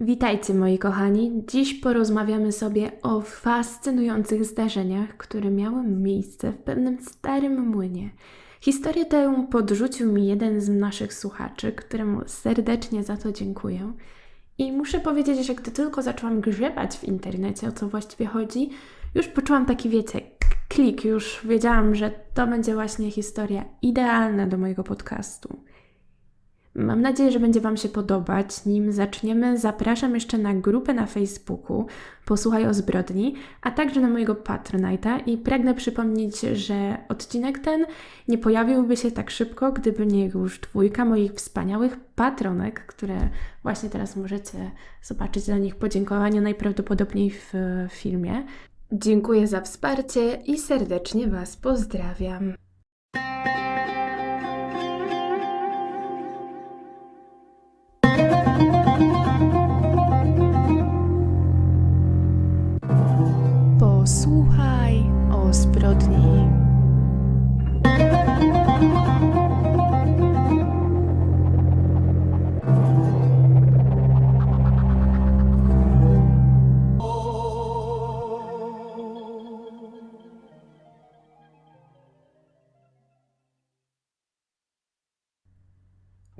Witajcie moi kochani. Dziś porozmawiamy sobie o fascynujących zdarzeniach, które miały miejsce w pewnym starym młynie. Historię tę podrzucił mi jeden z naszych słuchaczy, któremu serdecznie za to dziękuję. I muszę powiedzieć, że gdy tylko zaczęłam grzebać w internecie, o co właściwie chodzi, już poczułam taki, wiecie, klik, już wiedziałam, że to będzie właśnie historia idealna do mojego podcastu. Mam nadzieję, że będzie Wam się podobać. Nim zaczniemy, zapraszam jeszcze na grupę na Facebooku Posłuchaj o zbrodni, a także na mojego Patronite'a i pragnę przypomnieć, że odcinek ten nie pojawiłby się tak szybko, gdyby nie już dwójka moich wspaniałych patronek, które właśnie teraz możecie zobaczyć dla nich podziękowania najprawdopodobniej w filmie. Dziękuję za wsparcie i serdecznie Was pozdrawiam.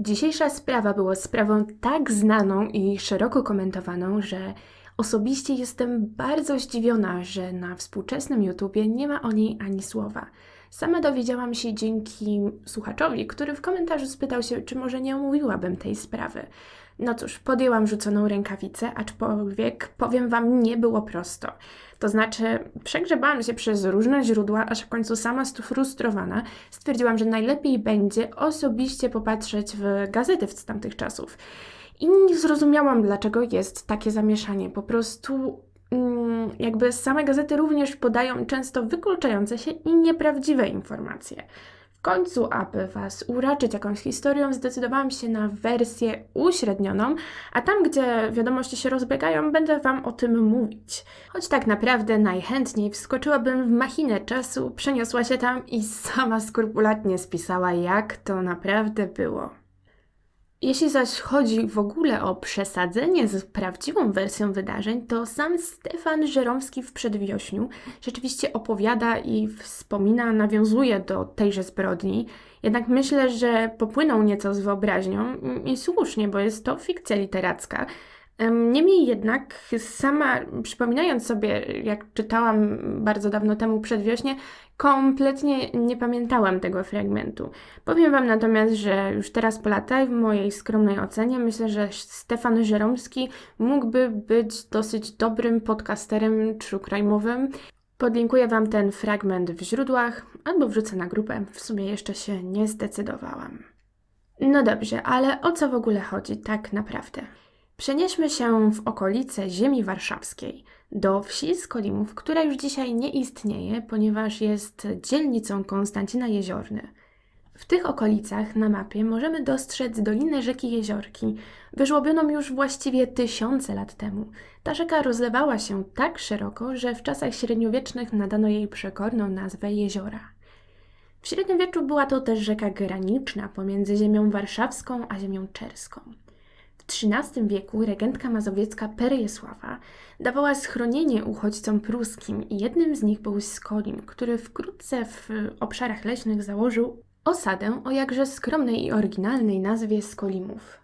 Dzisiejsza sprawa była sprawą tak znaną i szeroko komentowaną, że osobiście jestem bardzo zdziwiona, że na współczesnym YouTubie nie ma o niej ani słowa. Sama dowiedziałam się dzięki słuchaczowi, który w komentarzu spytał się, czy może nie omówiłabym tej sprawy. No cóż, podjęłam rzuconą rękawicę, aczkolwiek powiem Wam, nie było prosto. To znaczy, przegrzebałam się przez różne źródła, aż w końcu sama sfrustrowana stwierdziłam, że najlepiej będzie osobiście popatrzeć w gazety z tamtych czasów. I nie zrozumiałam, dlaczego jest takie zamieszanie. Po prostu jakby same gazety również podają często wykluczające się i nieprawdziwe informacje. W końcu, aby Was uraczyć jakąś historią, zdecydowałam się na wersję uśrednioną, a tam, gdzie wiadomości się rozbiegają, będę Wam o tym mówić. Choć tak naprawdę najchętniej wskoczyłabym w machinę czasu, przeniosła się tam i sama skrupulatnie spisała, jak to naprawdę było. Jeśli zaś chodzi w ogóle o przesadzenie z prawdziwą wersją wydarzeń, to sam Stefan Żeromski w przedwiośniu rzeczywiście opowiada i wspomina, nawiązuje do tejże zbrodni. Jednak myślę, że popłynął nieco z wyobraźnią i słusznie, bo jest to fikcja literacka. Niemniej jednak, sama przypominając sobie, jak czytałam bardzo dawno temu przedwiośnie, kompletnie nie pamiętałam tego fragmentu. Powiem Wam natomiast, że już teraz po latach, w mojej skromnej ocenie, myślę, że Stefan Żeromski mógłby być dosyć dobrym podcasterem true. Podlinkuję Wam ten fragment w źródłach albo wrzucę na grupę, w sumie jeszcze się nie zdecydowałam. No dobrze, ale o co w ogóle chodzi tak naprawdę? Przenieśmy się w okolice ziemi warszawskiej, do wsi Skolimów, która już dzisiaj nie istnieje, ponieważ jest dzielnicą Konstancina Jeziorny. W tych okolicach na mapie możemy dostrzec dolinę rzeki Jeziorki, wyżłobioną już właściwie tysiące lat temu. Ta rzeka rozlewała się tak szeroko, że w czasach średniowiecznych nadano jej przekorną nazwę jeziora. W średniowieczu była to też rzeka graniczna pomiędzy ziemią warszawską a ziemią czerską. XIII wieku regentka mazowiecka Perejesława dawała schronienie uchodźcom pruskim i jednym z nich był Skolim, który wkrótce w obszarach leśnych założył osadę o jakże skromnej i oryginalnej nazwie Skolimów.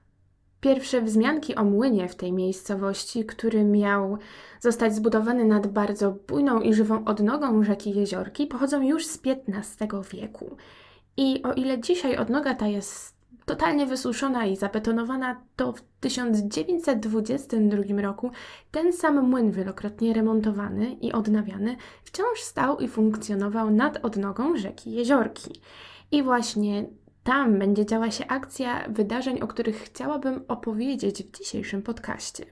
Pierwsze wzmianki o młynie w tej miejscowości, który miał zostać zbudowany nad bardzo bujną i żywą odnogą rzeki Jeziorki, pochodzą już z XV wieku. I o ile dzisiaj odnoga ta jest totalnie wysuszona i zabetonowana, to w 1922 roku ten sam młyn wielokrotnie remontowany i odnawiany wciąż stał i funkcjonował nad odnogą rzeki Jeziorki. I właśnie tam będzie działa się akcja wydarzeń, o których chciałabym opowiedzieć w dzisiejszym podcaście.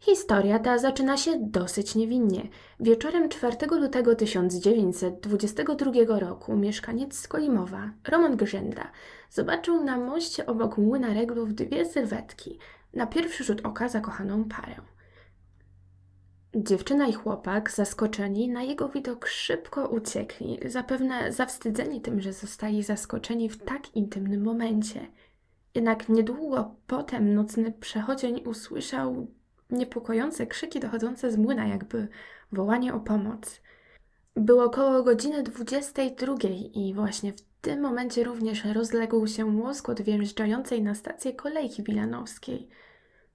Historia ta zaczyna się dosyć niewinnie. Wieczorem 4 lutego 1922 roku mieszkaniec Skolimowa, Roman Grzęda, zobaczył na moście obok młyna reglów dwie sylwetki, na pierwszy rzut oka zakochaną parę. Dziewczyna i chłopak, zaskoczeni, na jego widok szybko uciekli, zapewne zawstydzeni tym, że zostali zaskoczeni w tak intymnym momencie – Jednak niedługo potem nocny przechodzień usłyszał niepokojące krzyki dochodzące z młyna, jakby wołanie o pomoc. Było około godziny 22 i właśnie w tym momencie również rozległ się łoskot wjeżdżającej na stację kolejki wilanowskiej.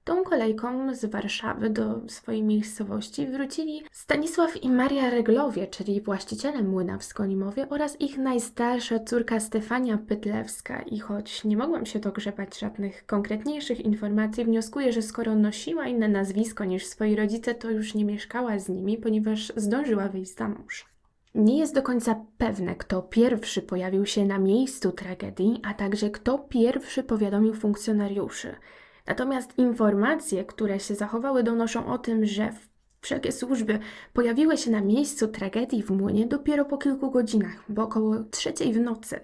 Tą kolejką z Warszawy do swojej miejscowości wrócili Stanisław i Maria Reglowie, czyli właściciele młyna w Skolimowie oraz ich najstarsza córka Stefania Pytlewska. I choć nie mogłam się dogrzebać żadnych konkretniejszych informacji, wnioskuję, że skoro nosiła inne nazwisko niż swoi rodzice, to już nie mieszkała z nimi, ponieważ zdążyła wyjść za mąż. Nie jest do końca pewne, kto pierwszy pojawił się na miejscu tragedii, a także kto pierwszy powiadomił funkcjonariuszy. Natomiast informacje, które się zachowały, donoszą o tym, że wszelkie służby pojawiły się na miejscu tragedii w młynie dopiero po kilku godzinach, bo około trzeciej w nocy.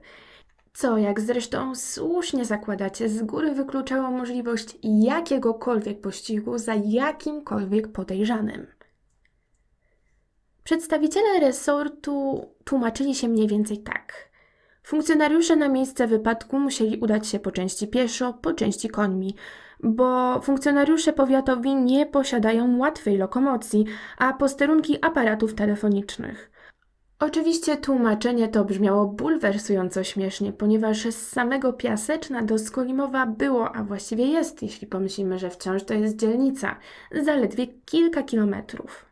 Co, jak zresztą słusznie zakładacie, z góry wykluczało możliwość jakiegokolwiek pościgu za jakimkolwiek podejrzanym. Przedstawiciele resortu tłumaczyli się mniej więcej tak. Funkcjonariusze na miejsce wypadku musieli udać się po części pieszo, po części końmi, bo funkcjonariusze powiatowi nie posiadają łatwej lokomocji, a posterunki aparatów telefonicznych. Oczywiście tłumaczenie to brzmiało bulwersująco śmiesznie, ponieważ z samego Piaseczna do Skolimowa było, a właściwie jest, jeśli pomyślimy, że wciąż to jest dzielnica, zaledwie kilka kilometrów.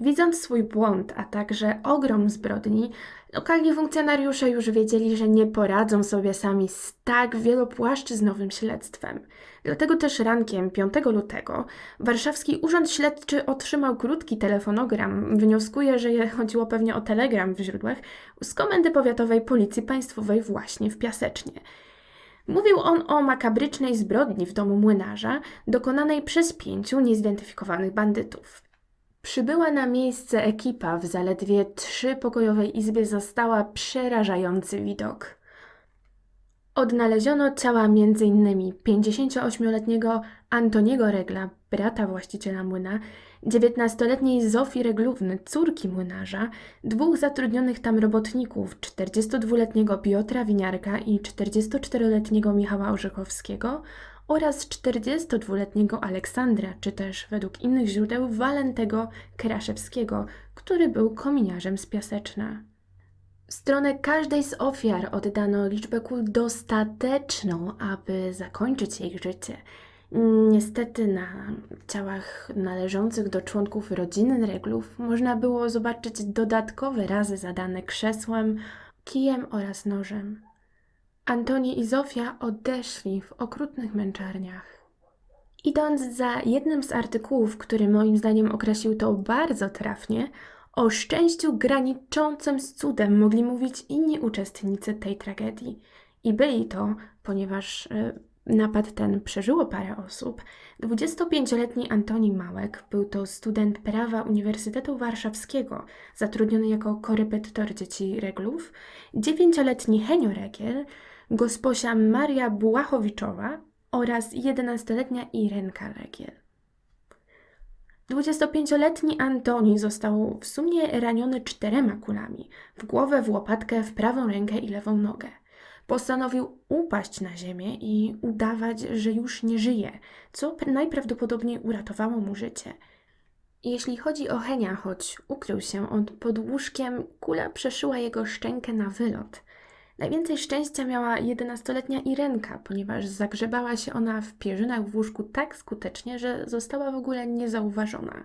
Widząc swój błąd, a także ogrom zbrodni, lokalni funkcjonariusze już wiedzieli, że nie poradzą sobie sami z tak wielopłaszczyznowym śledztwem. Dlatego też rankiem 5 lutego warszawski Urząd Śledczy otrzymał krótki telefonogram, wnioskuję, że chodziło pewnie o telegram w źródłach, z Komendy Powiatowej Policji Państwowej właśnie w Piasecznie. Mówił on o makabrycznej zbrodni w domu młynarza, dokonanej przez pięciu niezidentyfikowanych bandytów. Przybyła na miejsce ekipa w zaledwie trzypokojowej izbie zastała przerażający widok. Odnaleziono ciała m.in. 58-letniego Antoniego Regla, brata właściciela młyna, 19-letniej Zofii Reglówny, córki młynarza, dwóch zatrudnionych tam robotników, 42-letniego Piotra Winiarka i 44-letniego Michała Orzechowskiego oraz 42-letniego Aleksandra, czy też według innych źródeł Walentego Kraszewskiego, który był kominiarzem z Piaseczna. W stronę każdej z ofiar oddano liczbę kul dostateczną, aby zakończyć ich życie. Niestety na ciałach należących do członków rodziny reglów można było zobaczyć dodatkowe razy zadane krzesłem, kijem oraz nożem. Antoni i Zofia odeszli w okrutnych męczarniach. Idąc za jednym z artykułów, który moim zdaniem określił to bardzo trafnie, o szczęściu graniczącym z cudem mogli mówić inni uczestnicy tej tragedii. I byli to, ponieważ y, napad ten przeżyło parę osób, 25-letni Antoni Małek, był to student prawa Uniwersytetu Warszawskiego, zatrudniony jako korepetytor dzieci reglów, 9-letni Henio Regiel, gosposia Maria Bułachowiczowa oraz 11-letnia Irenka Regiel. 25-letni Antoni został w sumie raniony czterema kulami w głowę, w łopatkę, w prawą rękę i lewą nogę. Postanowił upaść na ziemię i udawać, że już nie żyje, co najprawdopodobniej uratowało mu życie. Jeśli chodzi o Henia, choć ukrył się on pod łóżkiem, kula przeszyła jego szczękę na wylot. Najwięcej szczęścia miała 11-letnia Irenka, ponieważ zagrzebała się ona w pierzynach w łóżku tak skutecznie, że została w ogóle niezauważona.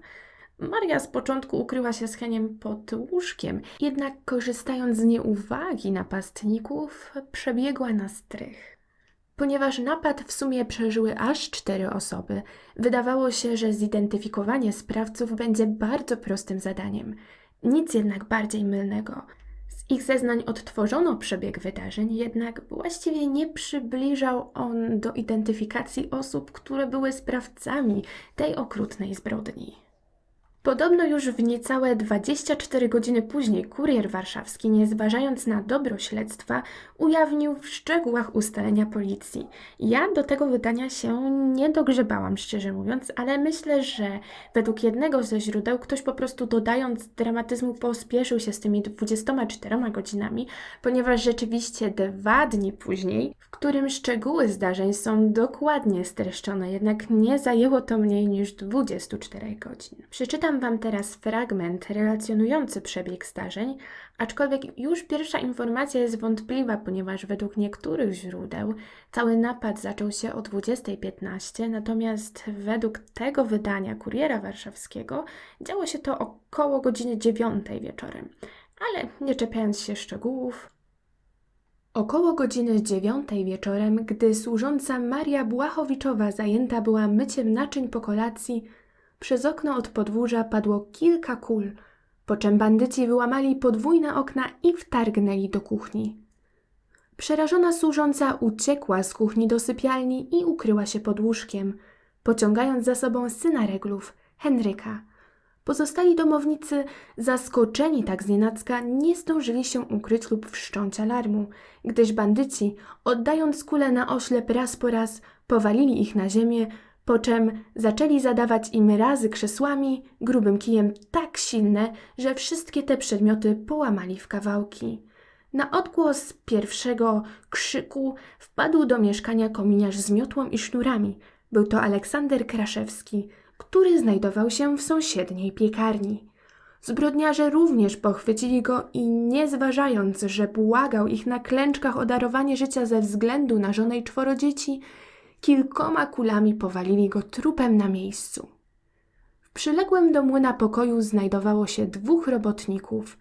Maria z początku ukryła się z Heniem pod łóżkiem, jednak korzystając z nieuwagi napastników, przebiegła na strych. Ponieważ napad w sumie przeżyły aż cztery osoby, wydawało się, że zidentyfikowanie sprawców będzie bardzo prostym zadaniem. Nic jednak bardziej mylnego – ich zeznań odtworzono przebieg wydarzeń, jednak właściwie nie przybliżał on do identyfikacji osób, które były sprawcami tej okrutnej zbrodni. Podobno już w niecałe 24 godziny później kurier warszawski, nie zważając na dobro śledztwa, ujawnił w szczegółach ustalenia policji. Ja do tego wydania się nie dogrzebałam, szczerze mówiąc, ale myślę, że według jednego ze źródeł ktoś po prostu dodając dramatyzmu pospieszył się z tymi 24 godzinami, ponieważ rzeczywiście dwa dni później, w którym szczegóły zdarzeń są dokładnie streszczone, jednak nie zajęło to mniej niż 24 godzin. Przeczytam Wam teraz fragment relacjonujący przebieg zdarzeń, aczkolwiek już pierwsza informacja jest wątpliwa, ponieważ według niektórych źródeł cały napad zaczął się o 20.15, natomiast według tego wydania Kuriera Warszawskiego działo się to około godziny 9 wieczorem. Ale nie czepiając się szczegółów, Około godziny dziewiątej wieczorem, gdy służąca Maria Błachowiczowa zajęta była myciem naczyń po kolacji, przez okno od podwórza padło kilka kul, po czym bandyci wyłamali podwójne okna i wtargnęli do kuchni. Przerażona służąca uciekła z kuchni do sypialni i ukryła się pod łóżkiem, pociągając za sobą syna reglów, Henryka. Pozostali domownicy, zaskoczeni tak znienacka, nie zdążyli się ukryć lub wszcząć alarmu, gdyż bandyci, oddając kule na oślep raz po raz, powalili ich na ziemię, po czym zaczęli zadawać im razy krzesłami, grubym kijem tak silne, że wszystkie te przedmioty połamali w kawałki. Na odgłos pierwszego krzyku wpadł do mieszkania kominiarz z miotłą i sznurami. Był to Aleksander Kraszewski, który znajdował się w sąsiedniej piekarni. Zbrodniarze również pochwycili go i nie zważając, że błagał ich na klęczkach o darowanie życia ze względu na żonę i czworo dzieci, kilkoma kulami powalili go trupem na miejscu. W przyległym do młyna pokoju znajdowało się dwóch robotników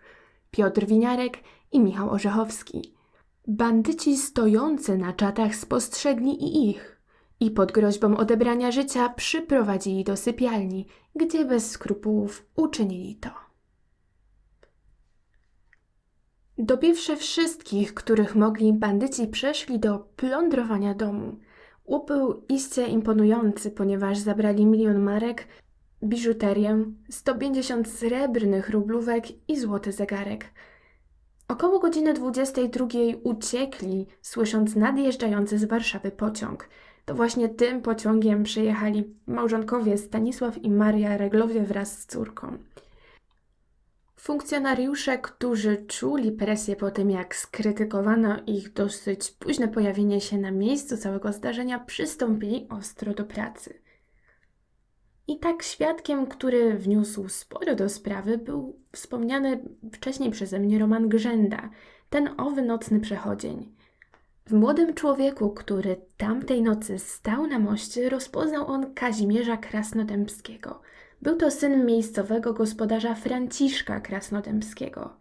Piotr Winiarek i Michał Orzechowski. Bandyci stojący na czatach spostrzegli i ich i pod groźbą odebrania życia przyprowadzili do sypialni, gdzie bez skrupułów uczynili to. Dobiwszy wszystkich, których mogli, bandyci przeszli do plądrowania domu. Łup był iście imponujący, ponieważ zabrali milion marek, biżuterię, 150 srebrnych rublówek i złoty zegarek. Około godziny 22 uciekli, słysząc nadjeżdżający z Warszawy pociąg. To właśnie tym pociągiem przyjechali małżonkowie Stanisław i Maria Reglowie wraz z córką. Funkcjonariusze, którzy czuli presję po tym, jak skrytykowano ich dosyć późne pojawienie się na miejscu całego zdarzenia, przystąpili ostro do pracy. I tak świadkiem, który wniósł sporo do sprawy, był wspomniany wcześniej przeze mnie Roman Grzęda, ten owy nocny przechodzień. W młodym człowieku, który tamtej nocy stał na moście, rozpoznał on Kazimierza Krasnodębskiego. Był to syn miejscowego gospodarza Franciszka Krasnodębskiego.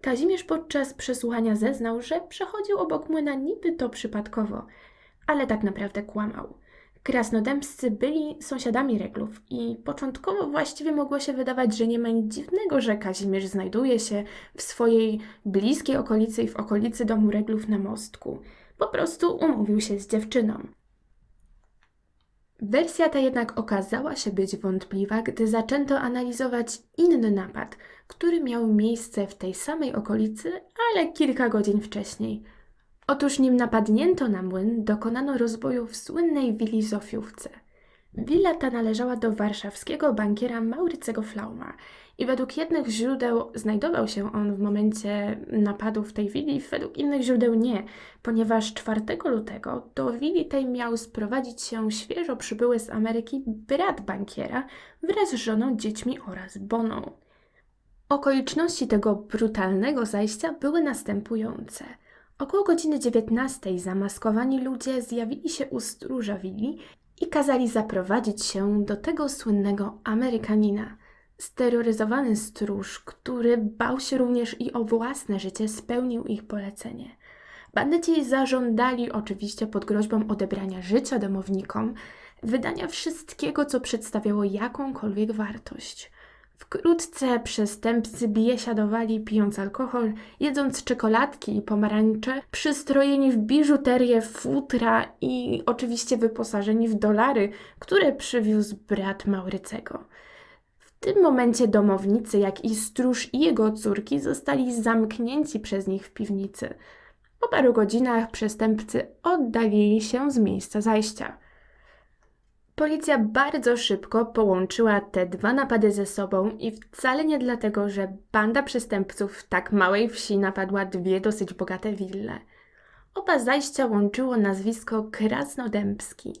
Kazimierz podczas przesłuchania zeznał, że przechodził obok młyna niby to przypadkowo, ale tak naprawdę kłamał. Krasnodębscy byli sąsiadami Reglów i początkowo właściwie mogło się wydawać, że nie ma nic dziwnego, że Kazimierz znajduje się w swojej bliskiej okolicy i w okolicy domu Reglów na mostku. Po prostu umówił się z dziewczyną. Wersja ta jednak okazała się być wątpliwa, gdy zaczęto analizować inny napad, który miał miejsce w tej samej okolicy, ale kilka godzin wcześniej – Otóż nim napadnięto na młyn, dokonano rozboju w słynnej willi Zofiówce. Willa ta należała do warszawskiego bankiera Maurycego Flauma i według jednych źródeł znajdował się on w momencie napadu w tej willi, według innych źródeł nie, ponieważ 4 lutego do willi tej miał sprowadzić się świeżo przybyły z Ameryki brat bankiera wraz z żoną, dziećmi oraz boną. Okoliczności tego brutalnego zajścia były następujące – Około godziny 19 zamaskowani ludzie zjawili się u stróża willi i kazali zaprowadzić się do tego słynnego Amerykanina. Steroryzowany stróż, który bał się również i o własne życie, spełnił ich polecenie. Bandyci zażądali oczywiście pod groźbą odebrania życia domownikom, wydania wszystkiego, co przedstawiało jakąkolwiek wartość. Wkrótce przestępcy biesiadowali, pijąc alkohol, jedząc czekoladki i pomarańcze, przystrojeni w biżuterię, futra i oczywiście wyposażeni w dolary, które przywiózł brat Maurycego. Tym momencie domownicy, jak i stróż i jego córki zostali zamknięci przez nich w piwnicy. Po paru godzinach przestępcy oddalili się z miejsca zajścia. Policja bardzo szybko połączyła te dwa napady ze sobą i wcale nie dlatego, że banda przestępców w tak małej wsi napadła dwie dosyć bogate wille. Oba zajścia łączyło nazwisko Krasnodębski.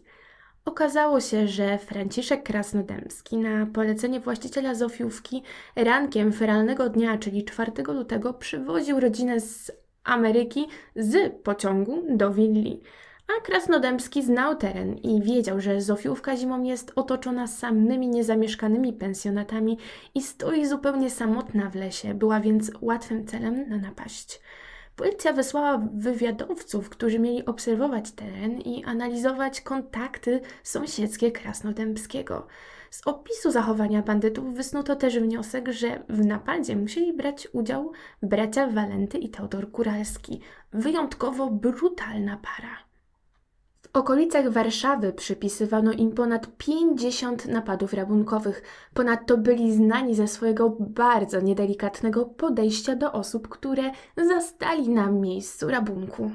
Okazało się, że Franciszek Krasnodębski na polecenie właściciela Zofiówki rankiem feralnego dnia, czyli 4 lutego, przywoził rodzinę z Ameryki z pociągu do willi. A Krasnodębski znał teren i wiedział, że Zofiówka zimą jest otoczona samymi niezamieszkanymi pensjonatami i stoi zupełnie samotna w lesie, była więc łatwym celem na napaść. Policja wysłała wywiadowców, którzy mieli obserwować teren i analizować kontakty sąsiedzkie Krasnodębskiego. Z opisu zachowania bandytów wysnuto też wniosek, że w napadzie musieli brać udział bracia Walenty i Teodor Kuralski. Wyjątkowo brutalna para. Okolicach Warszawy przypisywano im ponad 50 napadów rabunkowych. Ponadto byli znani ze swojego bardzo niedelikatnego podejścia do osób, które zastali na miejscu rabunku.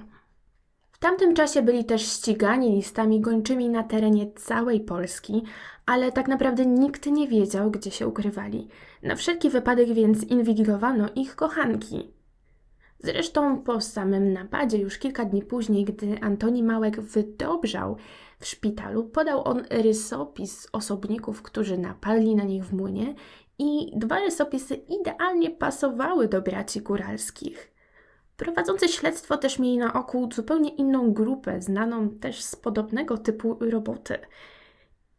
W tamtym czasie byli też ścigani listami gończymi na terenie całej Polski, ale tak naprawdę nikt nie wiedział, gdzie się ukrywali. Na wszelki wypadek więc inwigilowano ich kochanki. Zresztą po samym napadzie, już kilka dni później, gdy Antoni Małek wydobrzał w szpitalu, podał on rysopis osobników, którzy napadli na nich w młynie i dwa rysopisy idealnie pasowały do braci góralskich. Prowadzący śledztwo też mieli na oku zupełnie inną grupę, znaną też z podobnego typu roboty.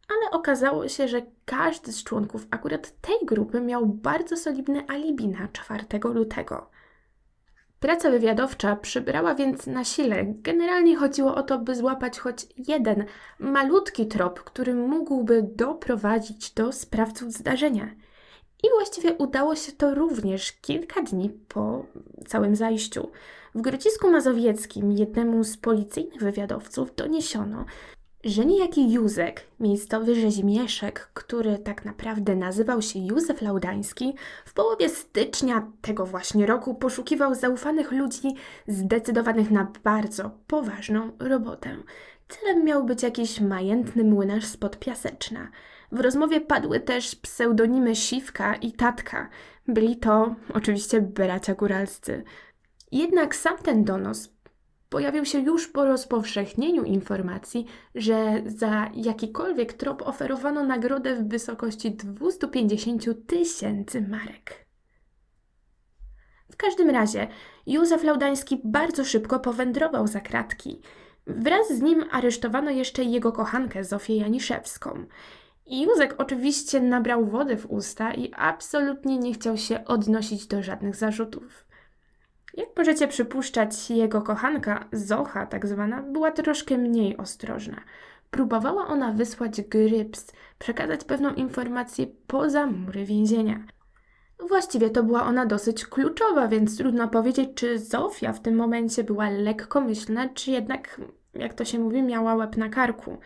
Ale okazało się, że każdy z członków akurat tej grupy miał bardzo solidne alibi na 4 lutego. Praca wywiadowcza przybrała więc na sile. Generalnie chodziło o to, by złapać choć jeden malutki trop, który mógłby doprowadzić do sprawców zdarzenia. I właściwie udało się to również kilka dni po całym zajściu. W Grodzisku Mazowieckim jednemu z policyjnych wywiadowców doniesiono, że niejaki Józek, miejscowy rzeźmieszek, który tak naprawdę nazywał się Józef Laudański, w połowie stycznia tego właśnie roku poszukiwał zaufanych ludzi zdecydowanych na bardzo poważną robotę. Celem miał być jakiś majętny młynarz spod Piaseczna. W rozmowie padły też pseudonimy Siwka i Tatka. Byli to oczywiście bracia góralscy. Jednak sam ten donos pojawił się już po rozpowszechnieniu informacji, że za jakikolwiek trop oferowano nagrodę w wysokości 250 tysięcy marek. W każdym razie Józef Laudański bardzo szybko powędrował za kratki. Wraz z nim aresztowano jeszcze jego kochankę Zofię Janiszewską. I Józek oczywiście nabrał wody w usta i absolutnie nie chciał się odnosić do żadnych zarzutów. Jak możecie przypuszczać, jego kochanka, Zocha tak zwana, była troszkę mniej ostrożna. Próbowała ona wysłać Gryps, przekazać pewną informację poza mury więzienia. Właściwie to była ona dosyć kluczowa, więc trudno powiedzieć, czy Zofia w tym momencie była lekkomyślna, czy jednak, jak to się mówi, miała łeb na karku.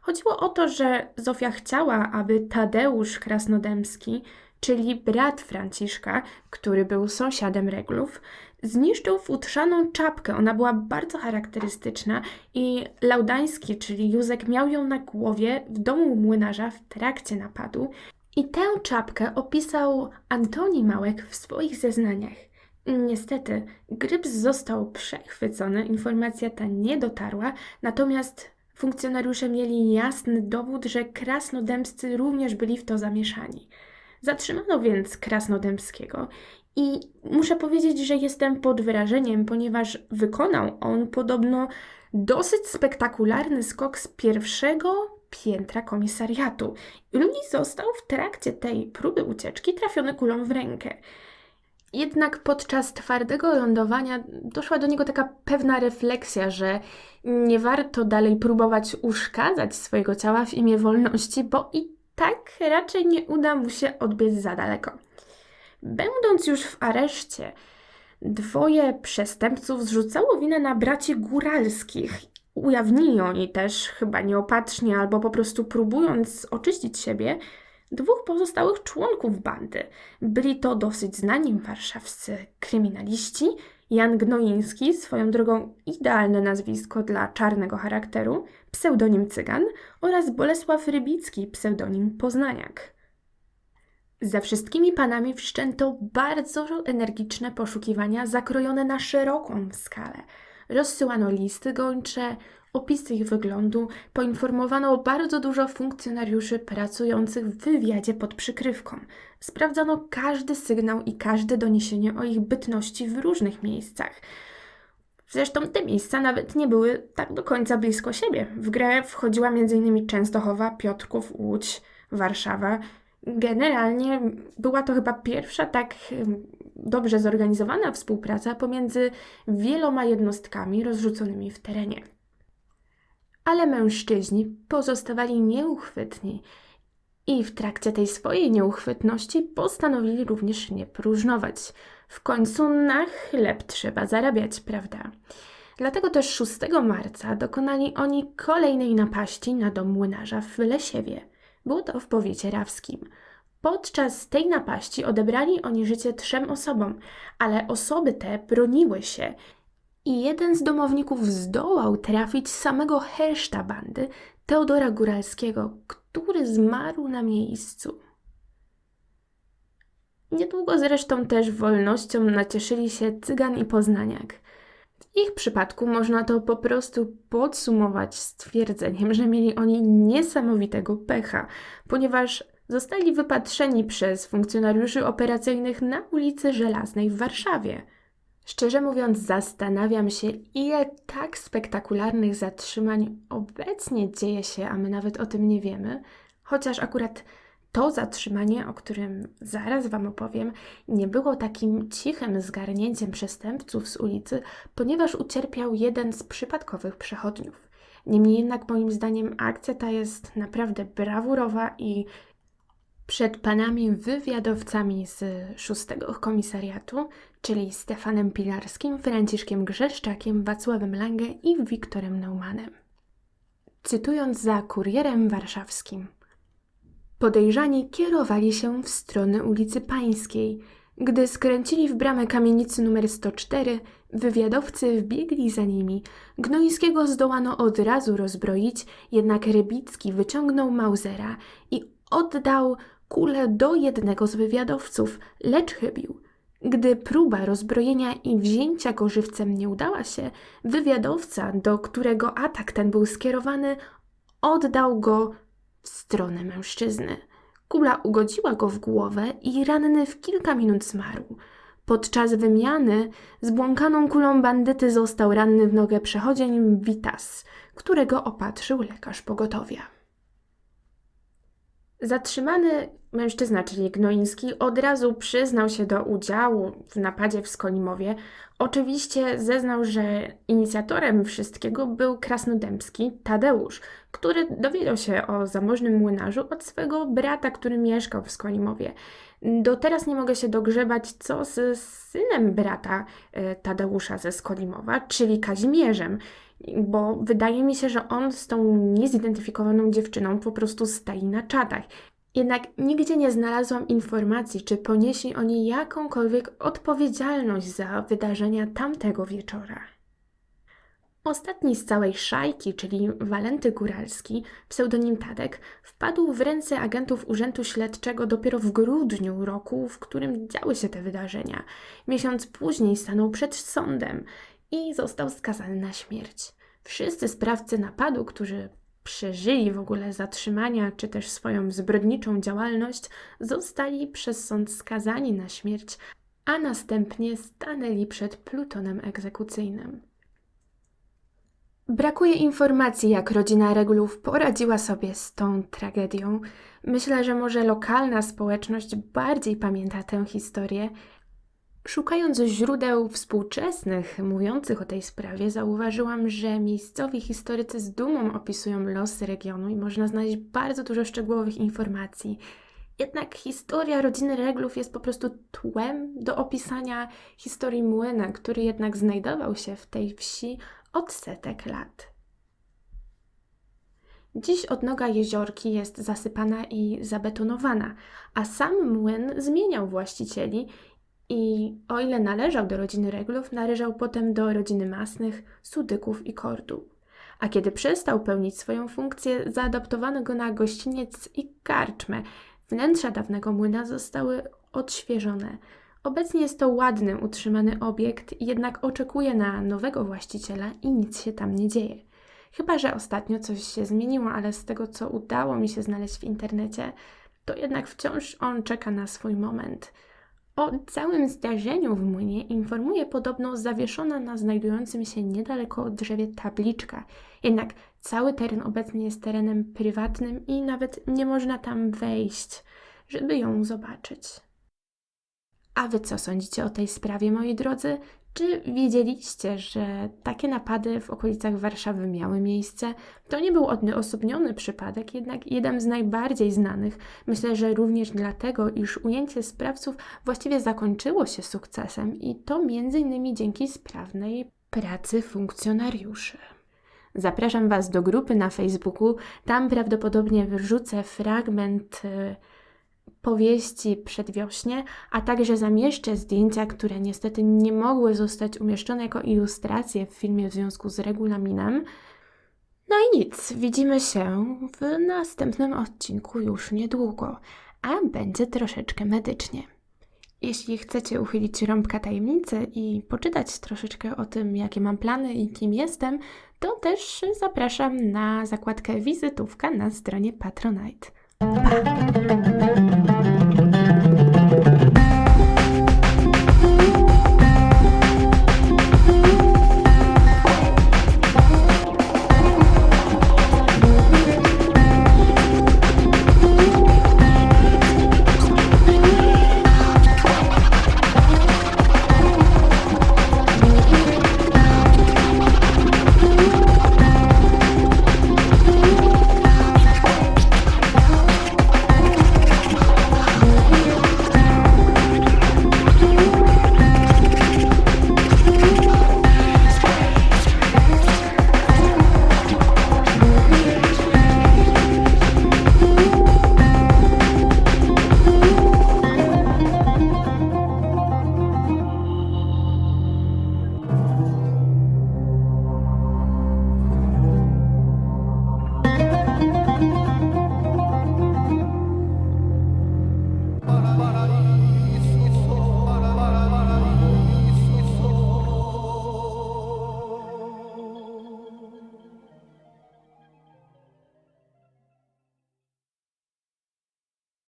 Chodziło o to, że Zofia chciała, aby Tadeusz Krasnodębski, czyli brat Franciszka, który był sąsiadem Reglów, zniszczył futrzaną czapkę. Ona była bardzo charakterystyczna i Laudański, czyli Józek, miał ją na głowie w domu młynarza w trakcie napadu. I tę czapkę opisał Antoni Małek w swoich zeznaniach. Niestety, Gryps został przechwycony, informacja ta nie dotarła, natomiast funkcjonariusze mieli jasny dowód, że krasnodębscy również byli w to zamieszani. Zatrzymano więc Krasnodębskiego i muszę powiedzieć, że jestem pod wrażeniem, ponieważ wykonał on podobno dosyć spektakularny skok z pierwszego piętra komisariatu. I został w trakcie tej próby ucieczki trafiony kulą w rękę. Jednak podczas twardego lądowania doszła do niego taka pewna refleksja, że nie warto dalej próbować uszkadzać swojego ciała w imię wolności, bo i tak raczej nie uda mu się odbiec za daleko. Będąc już w areszcie, dwoje przestępców zrzucało winę na braci góralskich. Ujawnili oni też, chyba nieopatrznie albo po prostu próbując oczyścić siebie, dwóch pozostałych członków bandy. Byli to dosyć znani warszawscy kryminaliści. Jan Gnoiński, swoją drogą idealne nazwisko dla czarnego charakteru, pseudonim Cygan oraz Bolesław Rybicki, pseudonim Poznaniak. Za wszystkimi panami wszczęto bardzo energiczne poszukiwania zakrojone na szeroką skalę. Rozsyłano listy gończe, opisy ich wyglądu, poinformowano bardzo dużo funkcjonariuszy pracujących w wywiadzie pod przykrywką. Sprawdzano każdy sygnał i każde doniesienie o ich bytności w różnych miejscach. Zresztą te miejsca nawet nie były tak do końca blisko siebie. W grę wchodziła m.in. Częstochowa, Piotrków, Łódź, Warszawa. Generalnie była to chyba pierwsza tak dobrze zorganizowana współpraca pomiędzy wieloma jednostkami rozrzuconymi w terenie. Ale mężczyźni pozostawali nieuchwytni i w trakcie tej swojej nieuchwytności postanowili również nie próżnować. W końcu na chleb trzeba zarabiać, prawda? Dlatego też 6 marca dokonali oni kolejnej napaści na dom młynarza w Lesiewie. Było to w powiecie rawskim. Podczas tej napaści odebrali oni życie trzem osobom, ale osoby te broniły się i jeden z domowników zdołał trafić samego herszta bandy, Teodora Góralskiego, który zmarł na miejscu. Niedługo zresztą też wolnością nacieszyli się Cygan i Poznaniak. W ich przypadku można to po prostu podsumować stwierdzeniem, że mieli oni niesamowitego pecha, ponieważ zostali wypatrzeni przez funkcjonariuszy operacyjnych na ulicy Żelaznej w Warszawie. Szczerze mówiąc, zastanawiam się, ile tak spektakularnych zatrzymań obecnie dzieje się, a my nawet o tym nie wiemy, chociaż akurat to zatrzymanie, o którym zaraz Wam opowiem, nie było takim cichym zgarnięciem przestępców z ulicy, ponieważ ucierpiał jeden z przypadkowych przechodniów. Niemniej jednak, moim zdaniem, akcja ta jest naprawdę brawurowa i przed panami wywiadowcami z szóstego komisariatu, czyli Stefanem Pilarskim, Franciszkiem Grzeszczakiem, Wacławem Lange i Wiktorem Neumannem. Cytując za kurierem warszawskim, podejrzani kierowali się w stronę ulicy Pańskiej. Gdy skręcili w bramę kamienicy numer 104, wywiadowcy wbiegli za nimi. Gnoińskiego zdołano od razu rozbroić, jednak Rybicki wyciągnął Mausera i oddał kulę do jednego z wywiadowców, lecz chybił. Gdy próba rozbrojenia i wzięcia go żywcem nie udała się, wywiadowca, do którego atak ten był skierowany, oddał go w stronę mężczyzny. Kula ugodziła go w głowę i ranny w kilka minut zmarł. Podczas wymiany zbłąkaną kulą bandyty został ranny w nogę przechodzień Vitas, którego opatrzył lekarz pogotowia. Zatrzymany mężczyzna, czyli Gnoiński, od razu przyznał się do udziału w napadzie w Skolimowie. Oczywiście zeznał, że inicjatorem wszystkiego był krasnodębski Tadeusz, który dowiedział się o zamożnym młynarzu od swego brata, który mieszkał w Skolimowie. Do teraz nie mogę się dogrzebać, co z synem brata e, Tadeusza ze Skolimowa, czyli Kazimierzem bo wydaje mi się, że on z tą niezidentyfikowaną dziewczyną po prostu stoi na czatach. Jednak nigdzie nie znalazłam informacji, czy ponieśli oni jakąkolwiek odpowiedzialność za wydarzenia tamtego wieczora. Ostatni z całej szajki, czyli Walenty Góralski, pseudonim Tadek, wpadł w ręce agentów Urzędu Śledczego dopiero w grudniu roku, w którym działy się te wydarzenia. Miesiąc później stanął przed sądem i został skazany na śmierć. Wszyscy sprawcy napadu, którzy przeżyli w ogóle zatrzymania czy też swoją zbrodniczą działalność, zostali przez sąd skazani na śmierć, a następnie stanęli przed plutonem egzekucyjnym. Brakuje informacji, jak rodzina Regulów poradziła sobie z tą tragedią. Myślę, że może lokalna społeczność bardziej pamięta tę historię Szukając źródeł współczesnych mówiących o tej sprawie, zauważyłam, że miejscowi historycy z dumą opisują losy regionu i można znaleźć bardzo dużo szczegółowych informacji. Jednak historia rodziny Reglów jest po prostu tłem do opisania historii młyna, który jednak znajdował się w tej wsi od setek lat. Dziś odnoga jeziorki jest zasypana i zabetonowana, a sam młyn zmieniał właścicieli i o ile należał do rodziny Reglów, należał potem do rodziny Masnych, Sudyków i Kordów. A kiedy przestał pełnić swoją funkcję, zaadaptowano go na gościniec i karczmę. Wnętrza dawnego młyna zostały odświeżone. Obecnie jest to ładny, utrzymany obiekt, jednak oczekuje na nowego właściciela i nic się tam nie dzieje. Chyba, że ostatnio coś się zmieniło, ale z tego, co udało mi się znaleźć w internecie, to jednak wciąż on czeka na swój moment. O całym zdarzeniu w młynie informuje podobno zawieszona na znajdującym się niedaleko drzewie tabliczka. Jednak cały teren obecnie jest terenem prywatnym i nawet nie można tam wejść, żeby ją zobaczyć. A wy co sądzicie o tej sprawie, moi drodzy? Czy wiedzieliście, że takie napady w okolicach Warszawy miały miejsce? To nie był odosobniony przypadek, jednak jeden z najbardziej znanych. Myślę, że również dlatego, iż ujęcie sprawców właściwie zakończyło się sukcesem i to m.in. dzięki sprawnej pracy funkcjonariuszy. Zapraszam Was do grupy na Facebooku. Tam prawdopodobnie wrzucę fragment. y, powieści przedwiośnie, a także zamieszczę zdjęcia, które niestety nie mogły zostać umieszczone jako ilustracje w filmie w związku z regulaminem. No i nic, widzimy się w następnym odcinku już niedługo, a będzie troszeczkę medycznie. Jeśli chcecie uchylić rąbka tajemnicy i poczytać troszeczkę o tym, jakie mam plany i kim jestem, to też zapraszam na zakładkę wizytówka na stronie Patronite. Pa!